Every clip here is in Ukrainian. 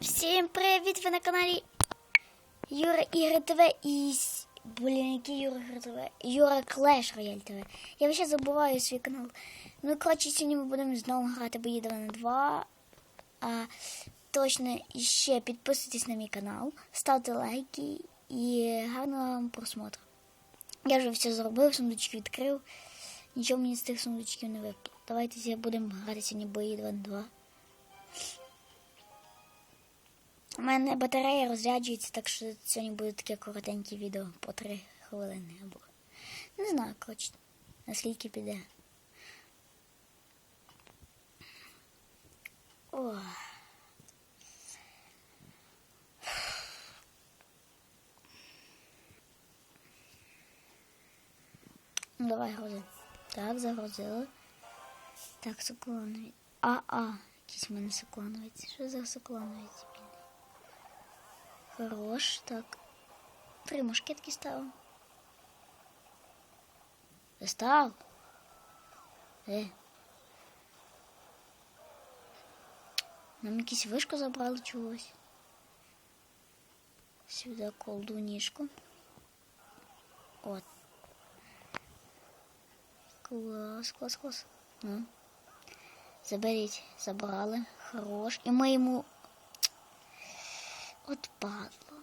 Всім привіт! Ви на каналі Юра Ігри ТВ і... Блін, який Юра Ігри ТВ? Юра Клеш Рояль ТВ. Я ще забуваю свій канал. Ну, коротше, сьогодні ми будемо знову грати бої 2 на 2. А, точно ще підписуйтесь на мій канал, ставте лайки і гарного вам просмотру. Я вже все зробив, сундучки відкрив. Нічого мені з тих сундучків не випало. Давайте будемо грати сьогодні бої 2 на 2. У мене батарея розряджується, так що сьогодні буде таке коротеньке відео по 3 хвилини або. Не знаю, коротше, наскільки піде. О. Давай грузи. Так, загрузили. Так, соклоновець. А, а, якийсь в мене соклоновець. Що за соклоновець? блін? Хорош, так. Три мушкетки став. Став. Е. Нам якусь вишку забрали чогось. Сюди колдунішку. От. Клас, клас, клас. Ну. Заберіть, забрали. Хорош. І ми йому. От падло.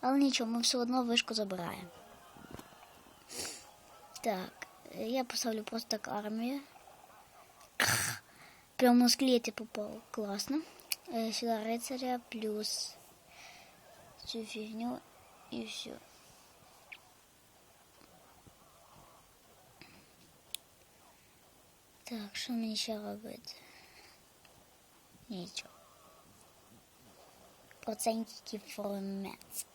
Але нічого, ми все одно вишку забираємо. Так, я поставлю просто так армію. Прямо з клети попав. Класно. Е, Сюди рицаря плюс цю фігню і все. Так, що мені ще робити? Нічого. Процентики формець.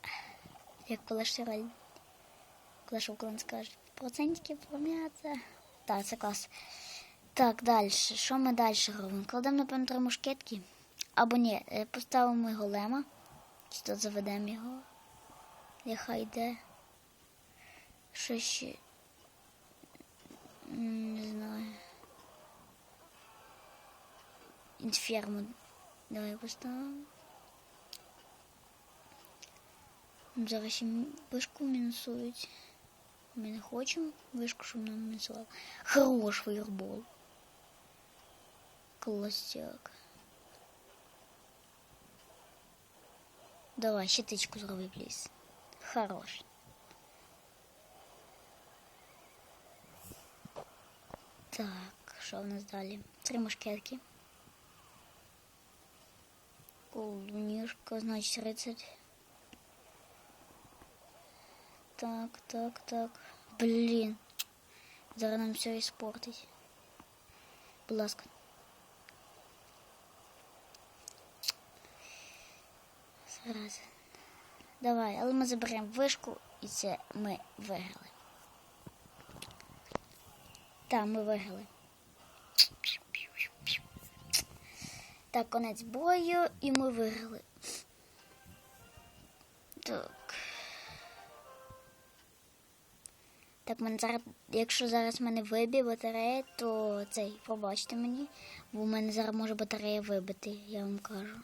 Як Клаш Роль. Клаш Клан скаже. Процентики формяться. Так, це клас. Так, далі. Що ми далі робимо? Кладемо, напевно, три мушкетки. Або ні, е, поставимо голема. Чи то заведемо його. Нехай йде. Що ще? Не знаю. Інфермо. Давай поставимо. Зараз ще м- вишку мінусують. Ми не хочемо вишку, щоб нам мінусували. Хорош фаєрбол. Класяк. Давай, щитичку зроби, пліз. Хорош. Так, що в нас далі? Три мушкетки. Колдунішка, значить, рицарь. Так, так, так. Блін. Зараз нам все іспортить. Будь ласка. Зараз. Давай, але ми заберемо вишку і це ми виграли. Так, ми виграли. Так, конець бою, і ми виграли. Так. Так, мене зараз, якщо зараз в мене виб'є батарея, то цей, пробачте мені, бо в мене зараз може батарея вибити, я вам кажу.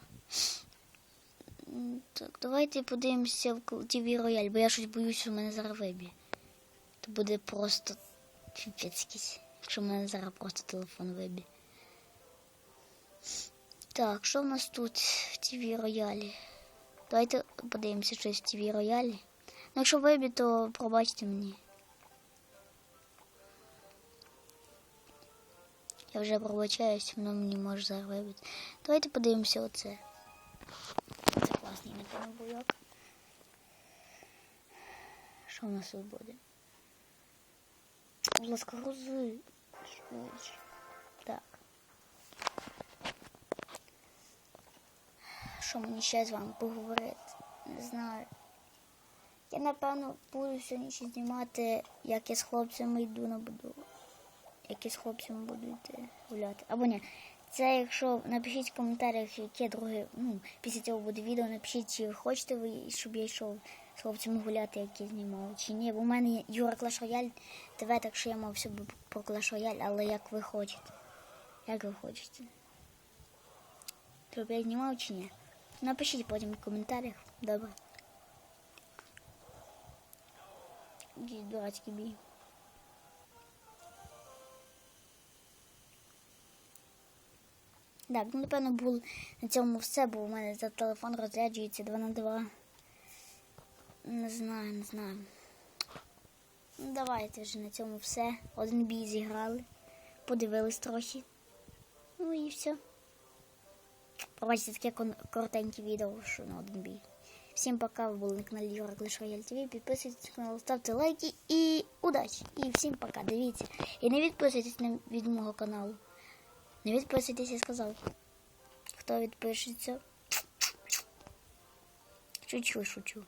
Так, давайте подивимося в TV Royale, бо я щось боюся, що в мене зараз виб'є. То буде просто якийсь, якщо в мене зараз просто телефон виб'є. Так, що в нас тут в TV Royale? Давайте подивимося щось в TV Royale. Ну, якщо виб'є, то пробачте мені. Я вже пробачаюсь, воно мені може зараз вибити. Давайте подивимося оце. Це класний напевно бойок. Що в нас тут буде? Будь ласка, грузи. Так. Що мені ще з вами поговорити? Не знаю. Я напевно буду сьогодні знімати, як я з хлопцями йду на будову які з хлопцями будуть е, гуляти. Або ні. Це якщо напишіть в коментарях, яке друге, ну, після цього буде відео, напишіть, чи хочете ви, щоб я йшов з хлопцями гуляти, які знімав, чи ні. Бо в мене Юра Клаш Рояль ТВ, так що я мав все про Клаш Рояль, але як ви хочете. Як ви хочете. щоб я знімав чи ні. Напишіть потім в коментарях. Добре. Дурацький бій. Так, ну напевно було на цьому все, бо у мене за телефон розряджується 2 на 2. Не знаю, не знаю. Ну, давайте вже на цьому все. Один бій зіграли. Подивились трохи. Ну і все. Побачите таке коротеньке відео, що на один бій. Всім пока, ви були на каналі Юра Клиш Рояль ТВ. Підписуйтесь на канал, ставте лайки і удачі! І всім пока, дивіться. І не відписуйтесь від мого каналу. Не відписуйтесь, я сказав. Хто відпишеться? Шучу, шучу.